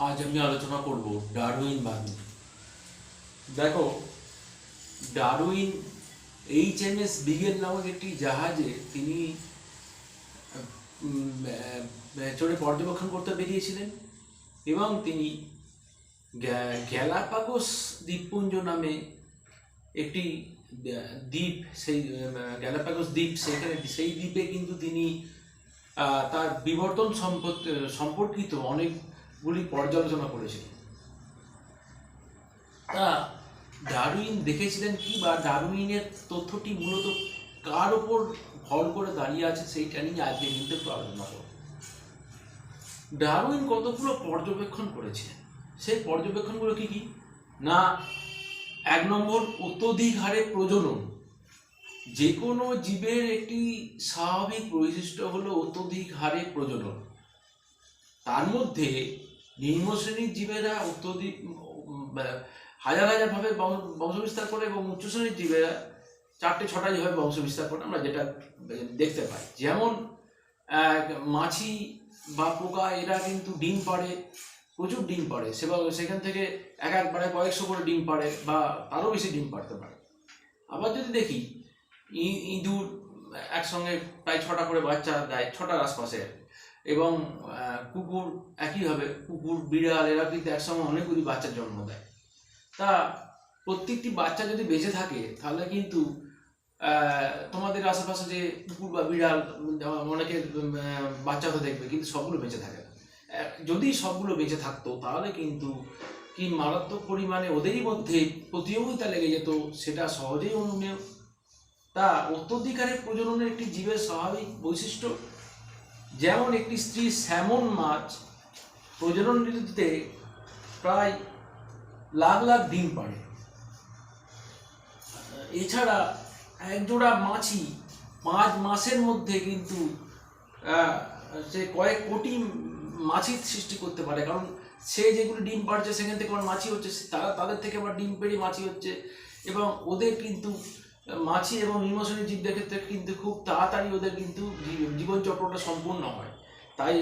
আজ আমি আলোচনা করব ডারউইনবাদ দেখো, Darwin H M S Beagle নামক একটি জাহাজে তিনি চড়ে পর্যবেক্ষণ করতে বেরিয়েছিলেন এবং তিনি গ্যা- গ্যালাপাগোস দ্বীপপুঞ্জ নামে একটি দ্বীপ, সেই গ্যালাপাগোস দ্বীপ, সেখানে, সেই দ্বীপে কিন্তু তিনি তার বিবর্তন সম্পর্ক- সম্পর্কিত অনেকগুলি পর্যালোচনা করেছিলেন তা ডারুইন দেখেছিলেন কি বা ডারুইনের তথ্যটি মূলত কার ওপর ভর করে দাঁড়িয়ে আছে সেইটা নিয়ে আজকে কিন্তু একটু আলোচনা করব। ডারউইন কতগুলো পর্যবেক্ষণ করেছিলেন সেই পর্যবেক্ষণগুলো কি কি? না, এক নম্বর, অত্যধিক হারে প্রজনন। যে কোনো জীবের একটি স্বাভাবিক বৈশিষ্ট্য হলো অত্যধিক হারে প্রজনন। তার মধ্যে নিম্ন শ্রেণির জীবেরা অত্যধিক হাজার হাজার ভাবে বংশ বিস্তার করে এবং উচ্চ শ্রেণির জীবেরা চারটে ছটা যেভাবে বংশ বিস্তার করে, আমরা যেটা দেখতে পাই। যেমন মাছি বা পোকা, এরা কিন্তু ডিম পাড়ে, প্রচুর ডিম পাড়ে। সেবা, সেখান থেকে এক একবারে কয়েকশো করে ডিম পাড়ে বা তারও বেশি ডিম পাড়তে পারে। আবার যদি দেখি ইঁদুর, একসঙ্গে প্রায় ছটা করে বাচ্চা দেয়, ছটার আশপাশে। এবং কুকুর একইভাবে, কুকুর, বিড়াল, এরা কিন্তু একসময় অনেকগুলি বাচ্চার জন্ম দেয়। তা প্রত্যেকটি বাচ্চা যদি বেঁচে থাকে, তাহলে কিন্তু তোমাদের আশেপাশে যে কুকুর বা বিড়াল অনেকে বাচ্চা তো দেখবে, কিন্তু সবগুলো বেঁচে থাকে না। যদি সবগুলো বেঁচে থাকতো, তাহলে কিন্তু কি মারাত্মক পরিমাণে ওদেরই মধ্যে প্রতিযোগিতা লেগে যেত, সেটা সহজেই অনুমেয় তা অত্যধিকারের প্রজননের একটি জীবের স্বাভাবিক বৈশিষ্ট্য। যেমন একটি স্ত্রী স্যামন মাছ প্রজনন ঋতুতে প্রায় লাখ লাখ ডিম পাড়ে এছাড়া একজোড়া মাছি পাঁচ মাসের মধ্যে কিন্তু সে কয়েক কোটি মাছি সৃষ্টি করতে পারে। কারণ সে যেগুলো ডিম পাড়ছে, সেখান থেকে আবার মাছি হচ্ছে তারা, তাদের থেকে আবার ডিম পেড়ে মাছি হচ্ছে এবং ওদের কিন্তু মাছি এবং নির্মশনী জীবদের ক্ষেত্রে কিন্তু খুব তাড়াতাড়ি ওদের কিন্তু জীবনচক্রটা সম্পূর্ণ হয়। তাই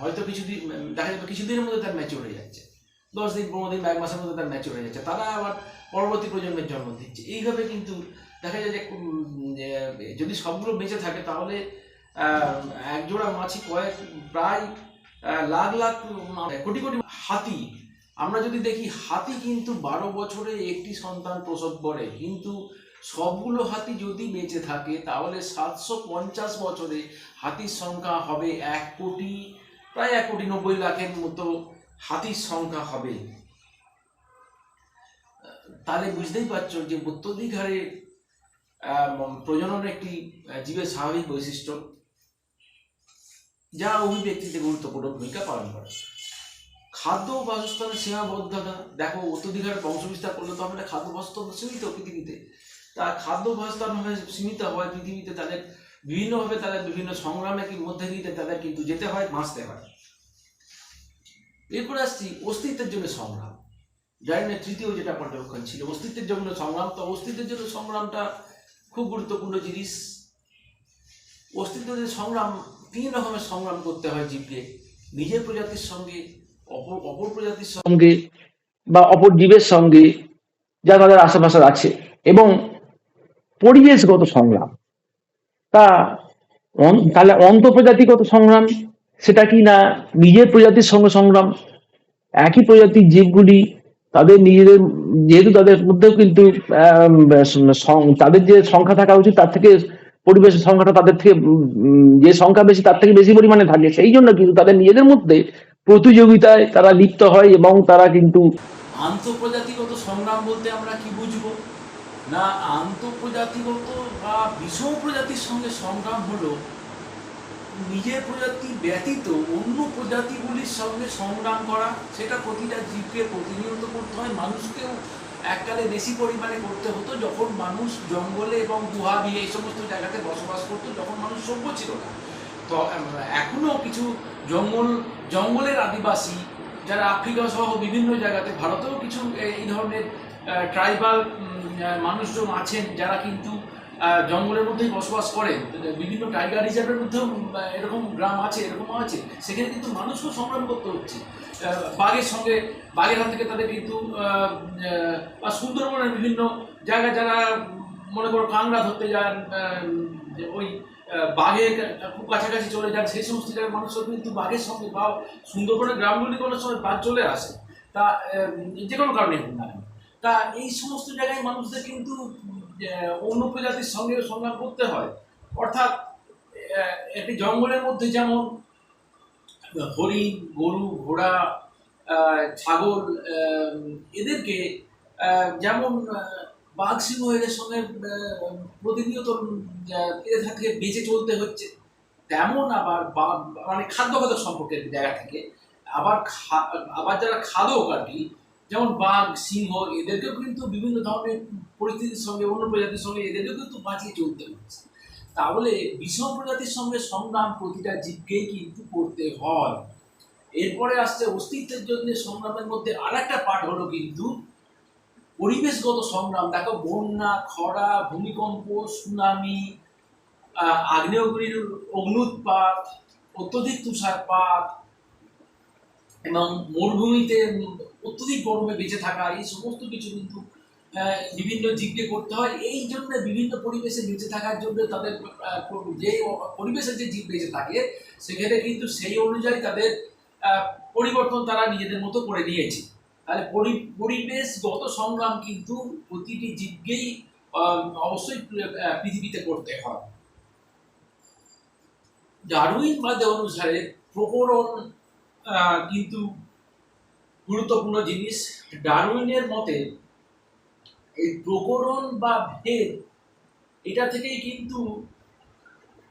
হয়তো কিছুদিন দেখা যাবে কিছুদিনের মধ্যে তার ম্যাচিওর হয়ে যাচ্ছে। দশ দিন পনেরো দিন এক মাসের মধ্যে তার ম্যাচিওর হয়ে যাচ্ছে। তারা আবার পরবর্তী প্রজন্মের জন্ম দিচ্ছে। এইভাবে কিন্তু দেখা যায় যে যদি সবগুলো বেঁচে থাকে তাহলে আহ, এক জোড়া মাছি কয়েক প্রায় লাখ লাখ উম, কোটি কোটি হাতি। আমরা যদি দেখি হাতি কিন্তু বারো বছরে একটি সন্তান প্রসব করে। কিন্তু সবগুলো হাতি যদি বেঁচে থাকে, তাহলে সাতশো পঞ্চাশ বছরে হাতির সংখ্যা হবে এক কোটি, প্রায় এক কোটি নব্বই লাখের মতো হাতির সংখ্যা হবে। তাহলে বুঝতেই পারছ যে অত্যধিক হারে প্রজনন একটি জীবের স্বাভাবিক বৈশিষ্ট্য, যা অভিব্যক্তিতে গুরুত্বপূর্ণ ভূমিকা পালন করে। খাদ্য বাসস্থানের সীমাবদ্ধতা, দেখো অত্যধিক হারে বংশবিস্তার করলে তো আমরা খাদ্য বাসস্থান সীমিত পৃথিবীতে তা খাদ্য বাসস্থান ভাবে সীমিত হয় পৃথিবীতে, তাদের বিভিন্নভাবে তাদের বিভিন্ন সংগ্রামের মধ্যে দিয়ে তাদের কিন্তু যেতে হয়, বাঁচতে হয়। এরপর আসছি অস্তিত্বের জন্য সংগ্রাম। জানি না, তৃতীয় যেটা পর্যবেক্ষণ ছিল, অস্তিত্বের জন্য সংগ্রাম। তো অস্তিত্বের জন্য সংগ্রামটা খুব গুরুত্বপূর্ণ জিনিস। অস্তিত্বের সংগ্রাম, তিন রকমের সংগ্রাম করতে হয় জীবকে। নিজের প্রজাতির সঙ্গে, অপর অপর প্রজাতির সঙ্গে বা অপর জীবের সঙ্গে যা তাদের আশেপাশে আছে। এবং পরিবেশগত সংগ্রাম। তা তাহলে অন্তঃপ্রজাতিগত সংগ্রাম, সেটা কি না নিজের প্রজাতির সঙ্গে সংগ্রাম? একই প্রজাতির জীবগুলি তাদের নিজেদের, যেহেতু তাদের মধ্যেও কিন্তু তাদের যে সংখ্যা থাকা উচিত, তার থেকে পরিবেশের সংখ্যাটা তাদের থেকে যে সংখ্যা বেশি, তার থেকে বেশি পরিমাণে থাকে। সেই জন্য কিন্তু তাদের নিজেদের মধ্যে প্রতিযোগিতায় তারা লিপ্ত হয় এবং তারা কিন্তু আন্তঃপ্রজাতিগত সংগ্রাম বলতে আমরা কি না আন্তঃপ্রজাতিগত বা বিষম প্রজাতির সঙ্গে সংগ্রাম হলো নিজের প্রজাতি ব্যতীত অন্য প্রজাতিগুলির সঙ্গে সংগ্রাম করা সেটা প্রতিটা জীবকে প্রতিনিয়ত করতে হয়। মানুষকেও এককালে বেশি পরিমাণে করতে হতো। যখন মানুষ জঙ্গলে এবং গুহা দিয়ে এই সমস্ত জায়গাতে বসবাস করতো যখন মানুষ সভ্য ছিল না। তো আম, এখনও কিছু জঙ্গল জঙ্গলের আদিবাসী যারা আফ্রিকা সহ বিভিন্ন জায়গাতে ভারতেও কিছু এই ধরনের ট্রাইবাল মানুষজন আছেন যারা কিন্তু জঙ্গলের মধ্যেই বসবাস করে বিভিন্ন টাইগার রিজার্ভের মধ্যেও এরকম গ্রাম আছে, এরকম আছে। সেখানে কিন্তু মানুষকেও সংগ্রাম করতে হচ্ছে। বাঘের সঙ্গে, বাঘের হাত থেকে তাদের কিন্তু বা সুন্দরবনের বিভিন্ন জায়গায় যারা মনে করো কাংড়া ধরতে যান ওই বাঘের খুব কাছাকাছি চলে যান, সেই সমস্ত জায়গায় মানুষও কিন্তু বাঘের সঙ্গে বা সুন্দরবনের গ্রামগুলি কোনো সময় বাঘ চলে আসে। তা যে কোনো কারণে হোক না। তা এই সমস্ত জায়গায় মানুষদের কিন্তু অন্য প্রজাতির সঙ্গে সংগ্রাম করতে হয়। অর্থাৎ একটি জঙ্গলের মধ্যে যেমন, হরিণ, গরু, ঘোড়া ছাগল এদেরকে যেমন বাঘ সিংহ এদের সঙ্গে প্রতিনিয়ত এদের থেকে বেঁচে চলতে হচ্ছে। তেমন আবার মানে খাদ্যগত সম্পর্কের জায়গা থেকে, আবার আবার যারা খাদক আর কি যেমন বাঘ সিংহ এদেরকেও কিন্তু বিভিন্ন ধরনের পরিস্থিতির সঙ্গে অন্য প্রজাতির সঙ্গে এদেরকেও কিন্তু বাঁচিয়ে চলতে হচ্ছে। তাহলে বিষম প্রজাতির সঙ্গে সংগ্রাম প্রতিটা জীবকেই কিন্তু করতে হয়। এরপরে আসছে অস্তিত্বের জন্য সংগ্রামের মধ্যে আর একটা পার্ট হলো কিন্তু পরিবেশগত সংগ্রাম। দেখো বন্যা খরা ভূমিকম্প সুনামি আহ, আগ্নেয়গিরির অগ্নুৎপাত অত্যধিক তুষারপাত এবং মরুভূমিতে অত্যধিক গরমে বেঁচে থাকা, এই সমস্ত কিছু কিন্তু বিভিন্ন জীবকে করতে হয়। এই জন্য বিভিন্ন পরিবেশে বেঁচে থাকার জন্য তাদের যে পরিবেশে যে জীব বেঁচে থাকে, সেখানে কিন্তু সেই অনুযায়ী তাদের পরিবর্তন তারা নিজেদের মতো করে নিয়েছে। তাহলে পরি- পরিবেশগত সংগ্রাম কিন্তু প্রতিটি জীবকেই অবশ্যই পৃথিবীতে করতে হয়। ডারউইনবাদে অনুসারে প্রকরণ কিন্তু গুরুত্বপূর্ণ জিনিস, ডারউইনের মতে এই প্রকরণ বা ভেদ, এটা থেকেই কিন্তু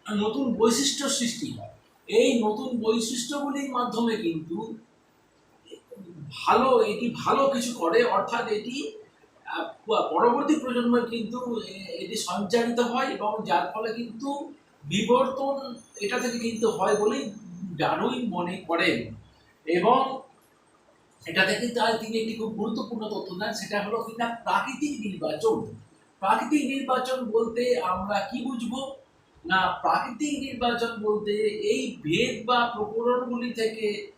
নতুন বৈশিষ্ট্য সৃষ্টি হয়। এই নতুন বৈশিষ্ট্যগুলির মাধ্যমে কিন্তু ভালো, এটি ভালো কিছু করে, অর্থাৎ এটি পরবর্তী প্রজন্মের কিন্তু এটি সঞ্চারিত হয় এবং যার ফলে কিন্তু বিবর্তন এটা থেকে কিন্তু হয় বলেই ডারউইন মনে করেন। এবং এটা থেকে তার তিনি একটি খুব গুরুত্বপূর্ণ তথ্য দেন, সেটা হলো কিনা প্রাকৃতিক নির্বাচন। প্রাকৃতিক নির্বাচন বলতে আমরা কি বুঝব? না, প্রাকৃতিক নির্বাচন বলতে এই ভেদ বা প্রকরণগুলি থেকে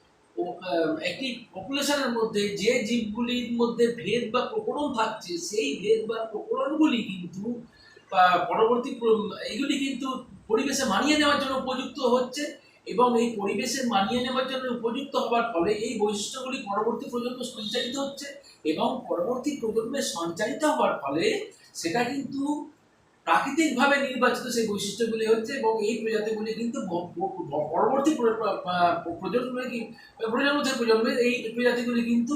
একটি পপুলেশনের মধ্যে যে জীবগুলির মধ্যে ভেদ বা প্রকরণ থাকছে, সেই ভেদ বা প্রকরণগুলি কিন্তু পরবর্তী প্র- এইগুলি কিন্তু পরিবেশে মানিয়ে নেওয়ার জন্য উপযুক্ত হচ্ছে। এবং এই পরিবেশের মানিয়ে নেওয়ার জন্য উপযুক্ত হওয়ার ফলে এই বৈশিষ্ট্যগুলি পরবর্তী প্রজন্ম সঞ্চারিত হচ্ছে এবং পরবর্তী প্রজন্মে সঞ্চারিত হওয়ার ফলে সেটা কিন্তু প্রাকৃতিকভাবে নির্বাচিত সেই বৈশিষ্ট্যগুলি হচ্ছে এবং এই প্রজাতিগুলি কিন্তু পরবর্তী প্র- প্র- প্র- প্রজন্মে প্রজন্ম থেকে প্রজন্মে এই প্রজাতিগুলি কিন্তু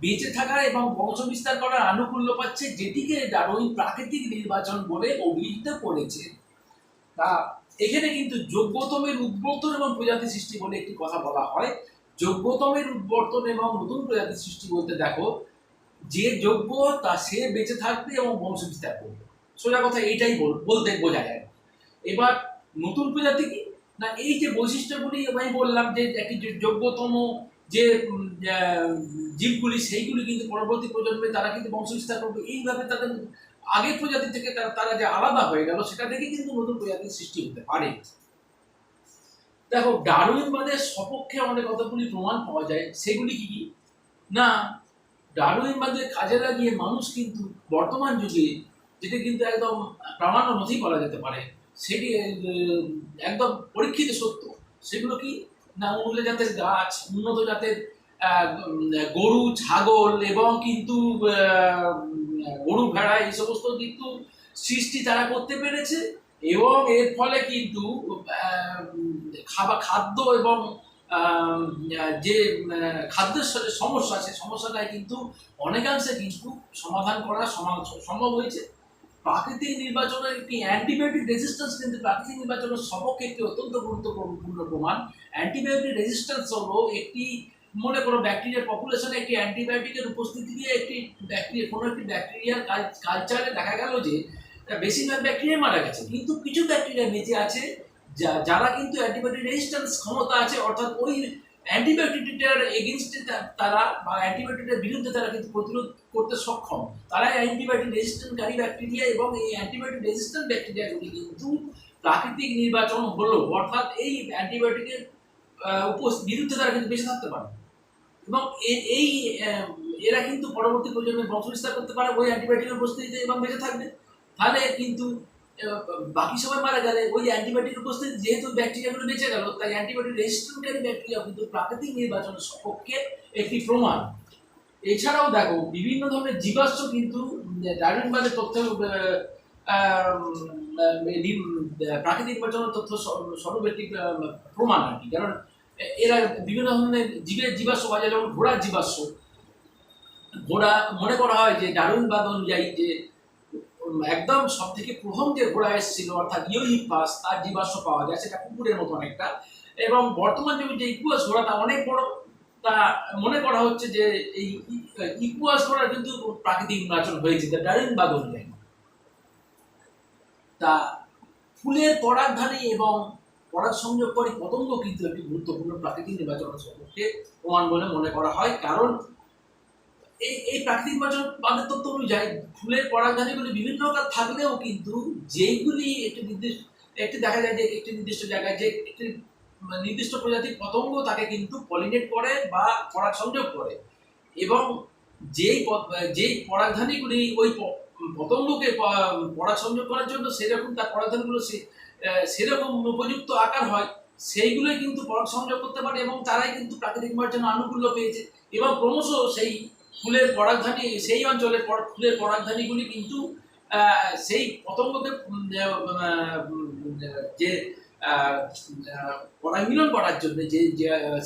বেঁচে থাকার এবং বংশ বিস্তার করার আনুকূল্য পাচ্ছে যেটিকে ডারউইন প্রাকৃতিক নির্বাচন বলে অভিহিত করেছে। তা এখানে কিন্তু যোগ্যতমের উদ্বর্তন এবং প্রজাতি সৃষ্টি বলে একটি কথা বলা হয়। যোগ্যতমের উদ্বর্তন এবং নতুন প্রজাতি সৃষ্টি বলতে দেখো, যে যোগ্য তা সে বেঁচে থাকবে এবং বংশ বিস্তার করবে। সোজা কথা এইটাই বল- বলতে বোঝা যায়। এবার নতুন প্রজাতি কি? না, এই যে বৈশিষ্ট্যগুলি আমি বললাম যে একটি যোগ্যতম যে জীবগুলি, সেইগুলি কিন্তু পরবর্তী প্রজন্মে তারা কিন্তু বংশ বিস্তার করবে। এইভাবে তাদের আগের প্রজাতি থেকে তারা তারা যে আলাদা হয়ে গেল, সেটা থেকে কিন্তু নতুন প্রজাতির সৃষ্টি হতে পারে। দেখো ডারউইনবাদের সপক্ষে আমাদের কতগুলি প্রমাণ পাওয়া যায়? সেগুলি কি কি? না ডারউইনবাদের কাজে লাগিয়ে মানুষ কিন্তু বর্তমান যুগে, যেটা কিন্তু একদম প্রামাণ্য নথি বলা যেতে পারে, সেটি একদম পরীক্ষিত সত্য। সেগুলো কি? না, উন্নত জাতের গাছ, উন্নত জাতের গরু, ছাগল, এবং কিন্তু গরু ভেড়া এই সমস্ত কিন্তু সৃষ্টি তারা করতে পেরেছে, এবং এর ফলে কিন্তু খাবার খাদ্য এবং যে খাদ্যের সাথে সমস্যা সেই সমস্যাটাই কিন্তু অনেকাংশে কিন্তু সমাধান করা সমা- সম্ভব হয়েছে। প্রাকৃতিক নির্বাচনের একটি অ্যান্টিবায়োটিক রেজিস্ট্যান্স কিন্তু প্রাকৃতিক নির্বাচনের সপক্ষে একটি অত্যন্ত গুরুত্বপূর্ণ প্রমাণ। অ্যান্টিবায়োটিক রেজিস্ট্যান্স হলো একটি মনে করো ব্যাকটেরিয়ার পপুলেশনে একটি অ্যান্টিবায়োটিকের উপস্থিতি দিয়ে একটি ব্যাকটেরিয়া কোনো একটি ব্যাকটেরিয়ার কালচারে দেখা গেল যে বেশিরভাগ ব্যাকটেরিয়া মারা গেছে। কিন্তু কিছু ব্যাকটেরিয়া বেঁচে আছে যা- যারা কিন্তু অ্যান্টিবায়োটিক রেজিস্ট্যান্স ক্ষমতা আছে অর্থাৎ ওই অ্যান্টিবায়োটিকটার এগেনস্টে তারা বা অ্যান্টিবায়োটিকের বিরুদ্ধে তারা কিন্তু প্রতিরোধ করতে সক্ষম। তারা অ্যান্টিবায়োটিক রেজিস্ট্যান্টকারী ব্যাকটেরিয়া এবং এই অ্যান্টিবায়োটিক রেজিস্ট্যান্ট ব্যাকটেরিয়াগুলি কিন্তু প্রাকৃতিক নির্বাচন হলো। অর্থাৎ এই অ্যান্টিবায়োটিকের আহ, উপস- বিরুদ্ধে তারা কিন্তু বেঁচে থাকতে পারে। এবং এই এরা কিন্তু পরবর্তী প্রজন্মের বংশবিস্তার করতে পারে, ওই অ্যান্টিবায়োটিকের উপস্থিতিতে এবং বেঁচে থাকবে। তাহলে কিন্তু বাকি সবাই মারা গেলে ওই অ্যান্টিবায়োটিক উপস্থিতি যেহেতু ব্যাকটেরিয়াগুলো বেঁচে গেল, তাই অ্যান্টিবায়োটিক রেজিস্ট্যান্টকারী ব্যাকটেরিয়া কিন্তু প্রাকৃতিক নির্বাচনের সপক্ষে একটি প্রমাণ। এছাড়াও দেখো, বিভিন্ন ধরনের জীবাশ্ম কিন্তু ডারউইনবাদের তথ্য প্রাকৃতিক নির্বাচনের তথ্য স্বরূপ প্রমাণ আর কি। কারণ এরা বিভিন্ন ধরনের জীবের জীবাশ্ম যায়, যেমন ঘোড়ার জীবাশ্ম। ঘোড়া, মনে করা হয় যে ডারুইনবাদ অনুযায়ী যে, একদম সব থেকে প্রথম যে ঘোড়া এসেছিল, অর্থাৎ ইউহিপাস তার জীবাশ্ম পাওয়া যায়, সেটা কুকুরের মতো অনেকটা। এবং বর্তমান যুগে যে ইকুয়াস ঘোড়াটা অনেক বড়, তা মনে করা হচ্ছে যে এই ইকুয়াস ঘোড়া কিন্তু প্রাকৃতিক নির্বাচন হয়েছে, যা ডারুইনবাদ অনুযায়ী তা ফুলের পরাগধানী এবং পরাগ সংযোগকারী পতঙ্গ কিন্তু একটি গুরুত্বপূর্ণ প্রাকৃতিক নির্বাচনের সম্পর্কে প্রমাণ বলে মনে করা হয়। কারণ এই এই প্রাকৃতিক নির্বাচন বাদের তত্ত্ব অনুযায়ী ফুলের পরাগধানীগুলি বিভিন্ন প্রকার থাকলেও কিন্তু যেইগুলি একটি নির্দিষ্ট, একটি দেখা যায় যে একটি নির্দিষ্ট জায়গায় যে একটি নির্দিষ্ট প্রজাতির পতঙ্গ, তাকে কিন্তু পলিনেট করে বা পরাগ সংযোগ করে এবং যেই যেই পরাগধানীগুলি ওই পতঙ্গকে পরাগ সংযোগ করার জন্য সেরকম তার পরাগধানীগুলো সে- সেরকম উপযুক্ত আকার হয় সেইগুলোই কিন্তু পরাগ সংযোগ করতে পারে এবং তারাই কিন্তু প্রাকৃতিক নির্বাচনে আনুকূল্য পেয়েছে। এবং ক্রমশ সেই ফুলের পরাগধানী সেই অঞ্চলের ফুলের পরাগধানীগুলি কিন্তু সেই পতঙ্গকে যে পরাগমিলন করার জন্য যে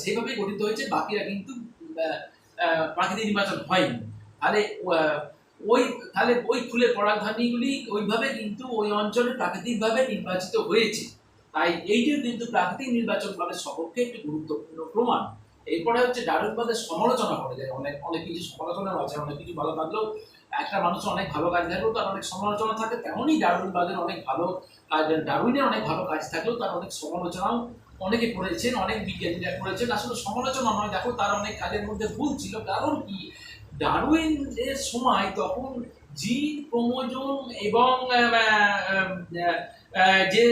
সেইভাবেই গঠিত হয়েছে বাকিরা কিন্তু প্রাকৃতিক নির্বাচন হয়নি। আহ, ওই, তাহলে ওই ফুলের পরাগধানীগুলি ওইভাবে কিন্তু ওই অঞ্চলে প্রাকৃতিকভাবে নির্বাচিত হয়েছে। তাই এইটিও কিন্তু প্রাকৃতিক নির্বাচন মানে সপক্ষে একটি গুরুত্বপূর্ণ প্রমাণ। এরপরে হচ্ছে ডারুইনবাদের সমালোচনা করে যায়। অনেক অনেক কিছু সমালোচনা আছে, অনেক কিছু ভালো থাকলেও একটা মানুষ অনেক ভালো কাজ থাকলেও তার অনেক সমালোচনা থাকে, তেমনই ডারুইনবাদের অনেক ভালো কাজ, ডারুইনের অনেক ভালো কাজ থাকলেও তার অনেক সমালোচনাও অনেকে করেছেন, অনেক বিজ্ঞানীরা করেছেন। আসলে সমালোচনা নয়, দেখো তার অনেক কাজের মধ্যে ভুল ছিল, কারণ কি? ডারউইন এর সময় তখন জিন ক্রোমোজোম এবং যে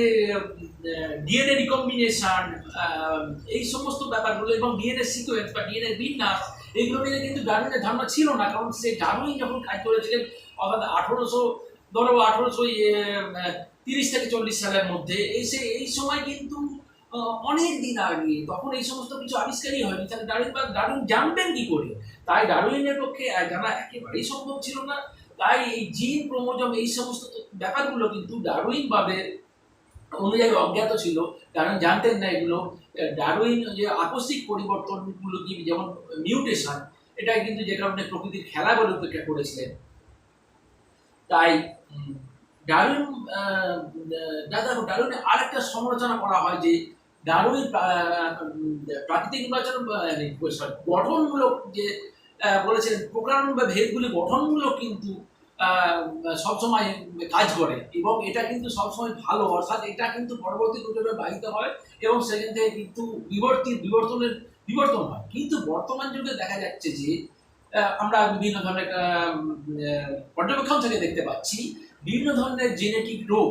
ডিএনএ রিকম্বিনেশন এই সমস্ত ব্যাপারগুলো এবং ডিএনএ সিকোয়েন্স বা ডিএনএ বিন্যাস, এগুলো নিয়ে কিন্তু ডারউইনের ধারণা ছিল না। কারণ সে ডারউইন যখন কাজ করেছিলেন, অর্থাৎ আঠেরোশো, ধরো আঠেরোশো তিরিশ থেকে চল্লিশ সালের মধ্যে এই সে এই সময় কিন্তু অনেক দিন আগে তখন এই সমস্ত কিছু আবিষ্কারই হয়নি। তাহলে ডারউইন বা ডারউইন জানবেন কি করে? তাই ডারউইনের পক্ষে জানা একেবারেই সম্ভব ছিল না তাই এই জিন ক্রোমোজম এই সমস্ত ব্যাপারগুলো কিন্তু ডারউইনবাদের অনুযায়ী অজ্ঞাত ছিল। কারণ জানতেন না এগুলো। আহ, ডারউইন যে আকস্মিক পরিবর্তনগুলো কি যেমন মিউটেশন এটা কিন্তু যে কারণে প্রকৃতির খেলা বলে উপেক্ষা করেছিলেন। তাই আহ, দাদা ডারউইনে আরেকটা সমালোচনা করা হয় যে ডারউইন প্রাকৃতিক নির্বাচন আহ, গঠনমূলক যে বলেছেন প্রকারণ বা ভেদগুলি গঠনমূলক কিন্তু সবসময় কাজ করে এবং এটা কিন্তু সবসময় ভালো। অর্থাৎ এটা কিন্তু পরবর্তী প্রজন্মে বাহিত হয় এবং সেখান থেকে কিন্তু বিবর্তি বিবর্তনের বিবর্তন হয়। কিন্তু বর্তমান যুগে দেখা যাচ্ছে যে আমরা বিভিন্ন ধরনের পর্যবেক্ষণ থেকে দেখতে পাচ্ছি বিভিন্ন ধরনের জেনেটিক রোগ।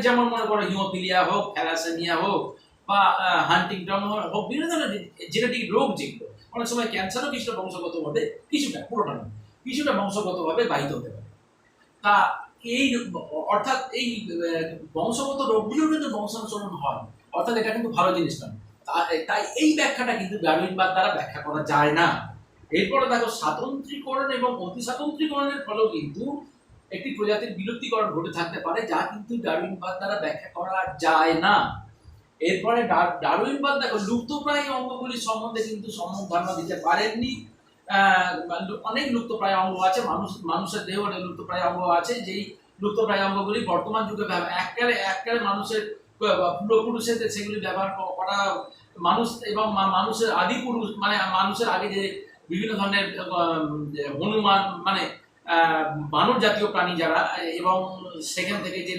যেমন মনে করো হিমোপিলিয়া হোক থ্যালাসেমিয়া হোক বা হান্টিংটন হোক, বিভিন্ন ধরনের জেনেটিক রোগ যেগুলো, অনেক সময় ক্যান্সারও কিছুটা বংশগতভাবে কিছুটা, পুরোটা নয়, কিছুটা বংশগতভাবে বাহিত হতে পারে। তা এই অর্থাৎ এই বংশগত রোগগুলোও কিন্তু বংশানুসরণ হয়, অর্থাৎ এটা কিন্তু ভালো জিনিস নয়। তাই এই ব্যাখ্যাটা কিন্তু ডারউইনবাদ দ্বারা ব্যাখ্যা করা যায় না। এরপরে দেখো, স্বাতন্ত্রীকরণ এবং অতি স্বাতন্ত্রীকরণের ফলেও কিন্তু একটি প্রজাতির বিলুপ্তিকরণ ঘটে থাকতে পারে, যা কিন্তু ডারউইনবাদ দ্বারা ব্যাখ্যা করা যায় না। এরপরে ডারউইনবাদ দেখো, লুপ্তপ্রায় অঙ্গগুলি সম্বন্ধে কিন্তু সম্যক ধারণা দিতে পারেননি। অনেক লুপ্তপ্রায় অঙ্গ আছে, মানুষ মানুষের দেহ অনেক লুপ্তপ্রায় অঙ্গ আছে, যেই লুপ্তপ্রায় অঙ্গগুলি বর্তমান যুগে এককালে এককালে মানুষের পূর্বপুরুষের সেগুলি ব্যবহার করা মানুষ এবং মানুষের আদি পুরুষ মানে মানুষের আগে যে বিভিন্ন ধরনের হনুমান মানে মানব জাতীয় প্রাণী যারা, এবং সেখান থেকে যে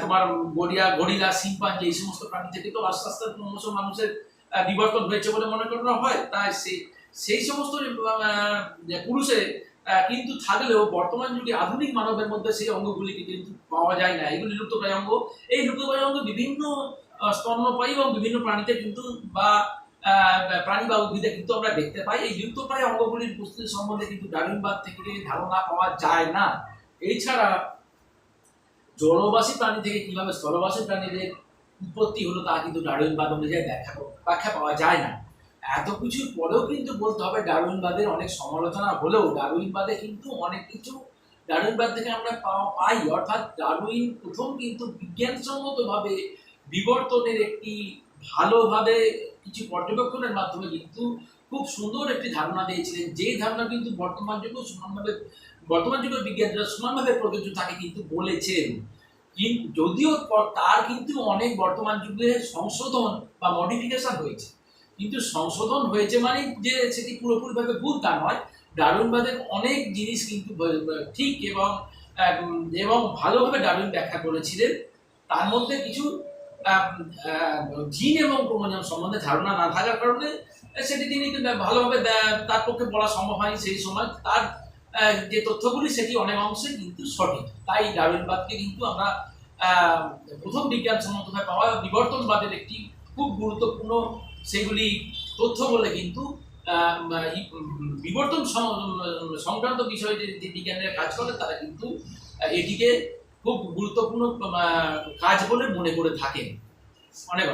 তোমার গড়িয়া গরিলা শিম্পাঞ্জি, এই সমস্ত প্রাণী থেকে তো আস্তে আস্তে ক্রমশ মানুষের বিবর্তন হয়েছে বলে মনে করা হয়। তাই সেই সেই সমস্ত পুরুষে কিন্তু থাকলেও বর্তমান যুগে আধুনিক মানবের মধ্যে সেই অঙ্গগুলিকে কিন্তু পাওয়া যায় না। এগুলি লুপ্তপ্রায় অঙ্গ। এই লুপ্তপ্রায় অঙ্গ বিভিন্ন স্তন্যপায়ী এবং বিভিন্ন প্রাণীতে কিন্তু বা প্রাণী বা উদ্ভিদে কিন্তু আমরা দেখতে পাই। এই লুপ্তপ্রায় অঙ্গগুলির উপস্থিতি সম্বন্ধে কিন্তু ডারুইনবাদ থেকে ধারণা পাওয়া যায় না। এছাড়া জলবাসী প্রাণী থেকে কীভাবে স্থলবাসী প্রাণীদের উৎপত্তি হলো তা কিন্তু ডারুইনবাদ অনুযায়ী ব্যাখ্যা ব্যাখ্যা পাওয়া যায় না। এত কিছুর পরেও কিন্তু বলতে হবে ডারুইনবাদের অনেক সমালোচনা হলেও ডারুইনবাদে কিন্তু অনেক কিছু ডারুইনবাদ থেকে আমরা পাই। অর্থাৎ ডারুইন প্রথম কিন্তু বিজ্ঞানসম্মতভাবে বিবর্তনের একটি ভালোভাবে কিছু পর্যবেক্ষণের মাধ্যমে কিন্তু খুব সুন্দর একটি ধারণা দিয়েছিলেন। যে ধারণা কিন্তু বর্তমান যুগেও সমানভাবে বর্তমান যুগের বিজ্ঞানীরা সমানভাবে প্রযোজ্য তাকে কিন্তু বলেছেন। কিন্তু যদিও তার কিন্তু অনেক বর্তমান যুগে সংশোধন বা মডিফিকেশন হয়েছে। কিন্তু সংশোধন হয়েছে মানে যে সেটি পুরোপুরিভাবে ভুল তা নয়। ডারুইনবাদের অনেক জিনিস কিন্তু ঠিক এবং এবং ভালোভাবে ডারুইন ব্যাখ্যা করেছিলেন। তার মধ্যে কিছু জিন এবং ক্রোমোজোম সম্বন্ধে ধারণা না থাকার কারণে সেটি তিনি ভালোভাবে তার পক্ষে বলা সম্ভব হয়নি সেই সময়। তার যে তথ্যগুলি সেটি অনেক অংশে কিন্তু সঠিক। তাই ডারউইনবাদকে কিন্তু আমরা প্রথম বিজ্ঞানসম্মতভাবে পাওয়া বিবর্তনবাদের একটি খুব গুরুত্বপূর্ণ সেগুলি তথ্য বলে কিন্তু বিবর্তন সংক্রান্ত বিষয়ে যে বিজ্ঞানীরা কাজ করে তারা কিন্তু এটিকে খুব গুরুত্বপূর্ণ কাজ বলে মনে করে থাকেন। অনেক।